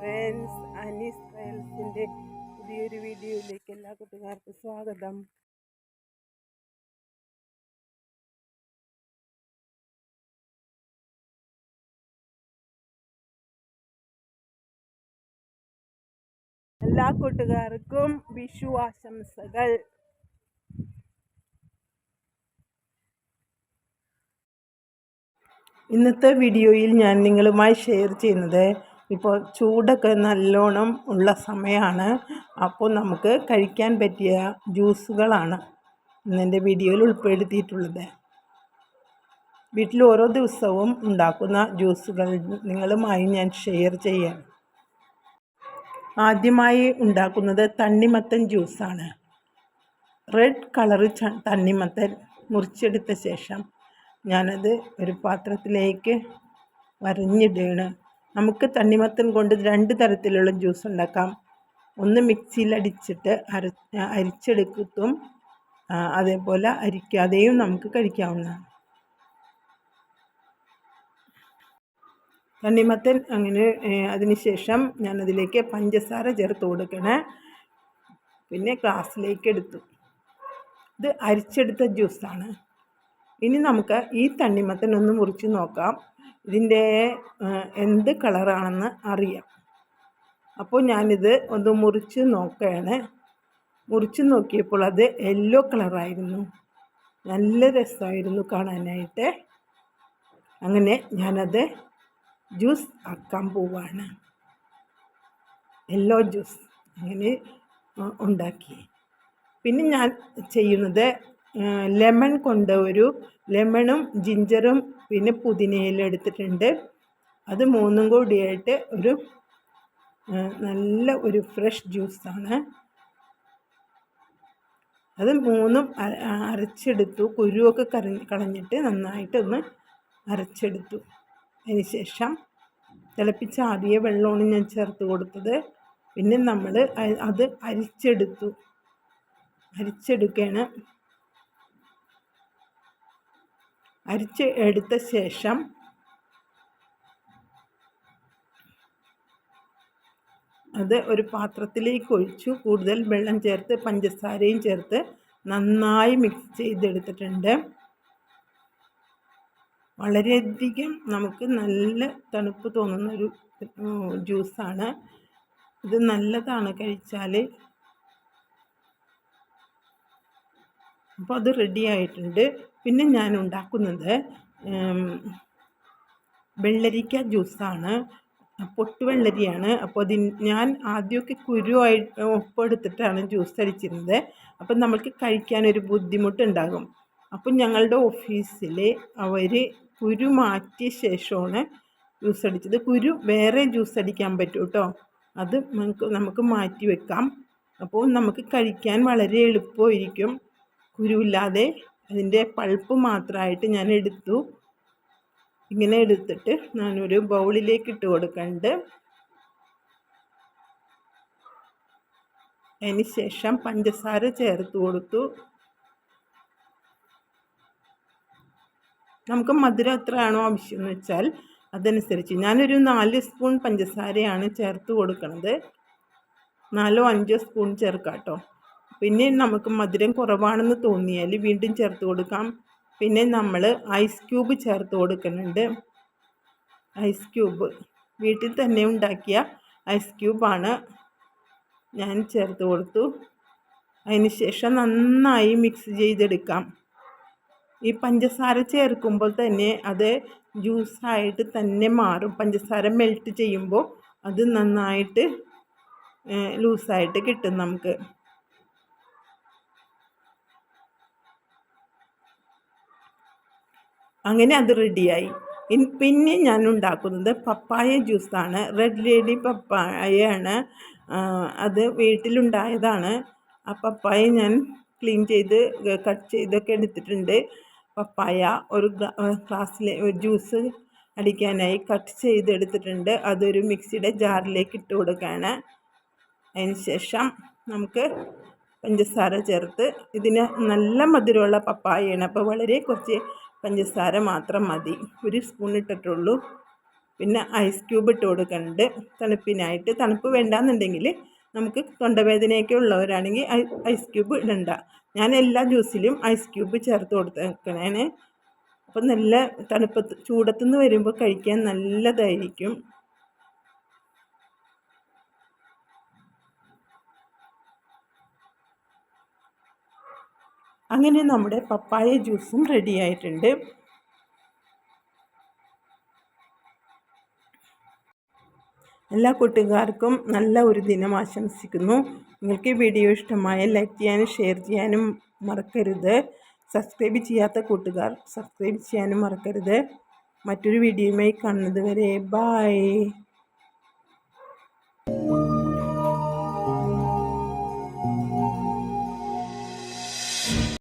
Friends Anees ട്രയൽസിന്റെ പുതിയൊരു വീഡിയോയിലേക്ക് എല്ലാ കൂട്ടുകാർക്കും സ്വാഗതം. എല്ലാ കൂട്ടുകാർക്കും വിഷു ആശംസകൾ ഇന്നത്തെ വീഡിയോയിൽ ഞാൻ നിങ്ങളുമായി ഷെയർ ചെയ്യുന്നത് ഇപ്പോൾ ചൂടൊക്കെ നല്ലോണം ഉള്ള സമയമാണ്. അപ്പോൾ നമുക്ക് കഴിക്കാൻ പറ്റിയ ജ്യൂസുകളാണ് ഇന്നെന്റെ വീഡിയോയിൽ ഉൾപ്പെടുത്തിയിട്ടുള്ളത്. വീട്ടിൽ ഓരോ ദിവസവും ഉണ്ടാക്കുന്ന ജ്യൂസുകൾ നിങ്ങളുമായി ഞാൻ ഷെയർ ചെയ്യാം. ആദ്യമായി ഉണ്ടാക്കുന്നത് തണ്ണിമത്തൻ ജ്യൂസാണ്. റെഡ് കളറ് തണ്ണിമത്തൻ മുറിച്ചെടുത്ത ശേഷം ഞാനത് ഒരു പാത്രത്തിലേക്ക് വരഞ്ഞിടുകയാണ് നമുക്ക് തണ്ണിമത്തൻ കൊണ്ട് രണ്ട് തരത്തിലുള്ള ജ്യൂസ് ഉണ്ടാക്കാം. ഒന്ന് മിക്സിയിൽ അടിച്ചിട്ട് അര അരിച്ചെടുക്കത്തും അതേപോലെ അരിക്കാതെയും നമുക്ക് കഴിക്കാവുന്നതാണ്. തണ്ണിമത്തൻ അങ്ങനെ അതിന് ശേഷം ഞാനതിലേക്ക് പഞ്ചസാര ചേർത്ത് കൊടുക്കണേ. പിന്നെ ഗ്ലാസ്സിലേക്ക് എടുത്തു. ഇത് അരിച്ചെടുത്ത ജ്യൂസാണ്. ഇനി നമുക്ക് ഈ തണ്ണിമത്തനൊന്ന് മുറിച്ച് നോക്കാം. ഇതിന്റെ എന്ത് കളറാണെന്ന് അറിയാം. അപ്പോൾ ഞാനിത് ഒന്ന് മുറിച്ച് നോക്കുകയാണ്. മുറിച്ച് നോക്കിയപ്പോൾ അത് യെല്ലോ കളറായിരുന്നു. നല്ല രസമായിരുന്നു കാണാനായിട്ട്. അങ്ങനെ ഞാനത് ജ്യൂസ് ആക്കാൻ പോവാണ്. Yellow juice. അങ്ങനെ ഉണ്ടാക്കി. പിന്നെ ഞാൻ ചെയ്യുന്നത് ലെമൺ കൊണ്ട് ഒരു ലെമണും ജിഞ്ചറും പിന്നെ പുതിനയില എടുത്തിട്ടുണ്ട്. അത് മൂന്നും കൂടിയായിട്ട് ഒരു നല്ല ഒരു ഫ്രഷ് ജ്യൂസാണ് അത് മൂന്നും അരച്ചെടുത്തു. കുരുവൊക്കെ കറി കളഞ്ഞിട്ട് നന്നായിട്ടൊന്ന് അരച്ചെടുത്തു. അതിന് ശേഷം തിളപ്പിച്ച ആദ്യ വെള്ളമാണ് ഞാൻ ചേർത്ത് കൊടുത്തത്. പിന്നെ നമ്മൾ അത് അരിച്ചെടുത്തു. അരിച്ചെടുക്കുകയാണ്. അരിച്ച് എടുത്ത ശേഷം അത് ഒരു പാത്രത്തിലേക്ക് ഒഴിച്ചു. കൂടുതൽ വെള്ളം ചേർത്ത് പഞ്ചസാരയും ചേർത്ത് നന്നായി മിക്സ് ചെയ്തെടുത്തിട്ടുണ്ട്. വളരെയധികം നമുക്ക് നല്ല തണുപ്പ് തോന്നുന്ന ഒരു ജ്യൂസാണ് ഇത് നല്ലതാണ് കഴിച്ചാൽ അപ്പോൾ അത് റെഡി ആയിട്ടുണ്ട്. പിന്നെ ഞാൻ ഉണ്ടാക്കുന്നത് വെള്ളരിക്ക ജ്യൂസാണ്. പൊട്ടുവെള്ളരിയാണ് അപ്പോൾ അതിന് ഞാൻ ആദ്യമൊക്കെ കുരുവായി ഒപ്പെടുത്തിട്ടാണ് ജ്യൂസ് അടിച്ചിരുന്നത് അപ്പം നമ്മൾക്ക് കഴിക്കാനൊരു ബുദ്ധിമുട്ടുണ്ടാകും. അപ്പം ഞങ്ങളുടെ ഓഫീസിൽ അവർ കുരു മാറ്റിയ ശേഷമാണ് ജ്യൂസ് അടിച്ചത്. കുരു വേറെ ജ്യൂസ് അടിക്കാൻ പറ്റും കേട്ടോ. അത് നമുക്ക് നമുക്ക് മാറ്റി വെക്കാം. അപ്പോൾ നമുക്ക് കഴിക്കാൻ വളരെ എളുപ്പമായിരിക്കും. കുരുവില്ലാതെ അതിന്റെ പൾപ്പ് മാത്രമായിട്ട് ഞാൻ എടുത്തു ഇങ്ങനെ എടുത്തിട്ട് ഞാനൊരു ബൗളിലേക്ക് ഇട്ട് കൊടുക്കുന്നുണ്ട് അതിന് ശേഷം പഞ്ചസാര ചേർത്ത് കൊടുത്തു. നമുക്ക് മധുരം എത്രയാണോ ആവശ്യം എന്ന് വെച്ചാൽ അതനുസരിച്ച്. ഞാനൊരു നാല് സ്പൂൺ പഞ്ചസാരയാണ് ചേർത്ത് കൊടുക്കുന്നത് നാലോ അഞ്ചോ സ്പൂൺ ചേർക്കാം കേട്ടോ പിന്നെ നമുക്ക് മധുരം കുറവാണെന്ന് തോന്നിയാൽ വീണ്ടും ചേർത്ത് കൊടുക്കാം. പിന്നെ നമ്മൾ ഐസ് ക്യൂബ് ചേർത്ത് കൊടുക്കുന്നുണ്ട്. ഐസ് ക്യൂബ് വീട്ടിൽ തന്നെ ഉണ്ടാക്കിയ ഐസ് ക്യൂബാണ് ഞാൻ ചേർത്ത് കൊടുത്തു. അതിന് ശേഷം നന്നായി മിക്സ് ചെയ്തെടുക്കാം. ഈ പഞ്ചസാര ചേർക്കുമ്പോൾ തന്നെ അത് ജ്യൂസായിട്ട് തന്നെ മാറും. പഞ്ചസാര മെൽറ്റ് ചെയ്യുമ്പോൾ അത് നന്നായിട്ട് ലൂസായിട്ട് കിട്ടും നമുക്ക്. അങ്ങനെ അത് റെഡിയായി പിന്നെ ഞാൻ ഉണ്ടാക്കുന്നത് പപ്പായ ജ്യൂസാണ് റെഡ് ലേഡി പപ്പായയാണ്. അത് വീട്ടിലുണ്ടായതാണ്. ആ പപ്പായ ഞാൻ ക്ലീൻ ചെയ്ത് കട്ട് ചെയ്തൊക്കെ എടുത്തിട്ടുണ്ട്. പപ്പായ ഒരു ഗ്ലാസ്സിൽ ജ്യൂസ് അടിക്കാനായി കട്ട് ചെയ്തെടുത്തിട്ടുണ്ട്. അതൊരു മിക്സിയുടെ ജാറിലേക്ക് ഇട്ട് കൊടുക്കുകയാണ്. അതിന് ശേഷം നമുക്ക് പഞ്ചസാര ചേർത്ത് ഇതിന് നല്ല മധുരമുള്ള പപ്പായയാണ്. അപ്പോൾ വളരെ കുറച്ച് പഞ്ചസാര മാത്രം മതി. ഒരു സ്പൂൺ ഇട്ടിട്ടുള്ളൂ. പിന്നെ ഐസ് ക്യൂബ് ഇട്ട് കൊടുക്കുന്നുണ്ട് തണുപ്പിനായിട്ട് തണുപ്പ് വേണ്ടാന്നുണ്ടെങ്കിൽ നമുക്ക് തൊണ്ടവേദനയൊക്കെ ഉള്ളവരാണെങ്കിൽ ഐസ് ക്യൂബ് ഇടണ്ട. ഞാൻ എല്ലാ ജ്യൂസിലും ഐസ് ക്യൂബ് ചേർത്ത് കൊടുത്തേക്കണേന്. അപ്പം നല്ല തണുപ്പത്ത് ചൂടത്തുനിന്ന് വരുമ്പോൾ കഴിക്കാൻ നല്ലതായിരിക്കും. അങ്ങനെ നമ്മുടെ പപ്പായ ജ്യൂസും റെഡിയായിട്ടുണ്ട് എല്ലാ കൂട്ടുകാർക്കും നല്ല ഒരു ദിനം ആശംസിക്കുന്നു. നിങ്ങൾക്ക് ഈ വീഡിയോ ഇഷ്ടമായ ലൈക്ക് ചെയ്യാനും ഷെയർ ചെയ്യാനും മറക്കരുത്. സബ്സ്ക്രൈബ് ചെയ്യാത്ത കൂട്ടുകാർ സബ്സ്ക്രൈബ് ചെയ്യാനും മറക്കരുത്. മറ്റൊരു വീഡിയോയുമായി കാണുന്നത് വരെ ബായ്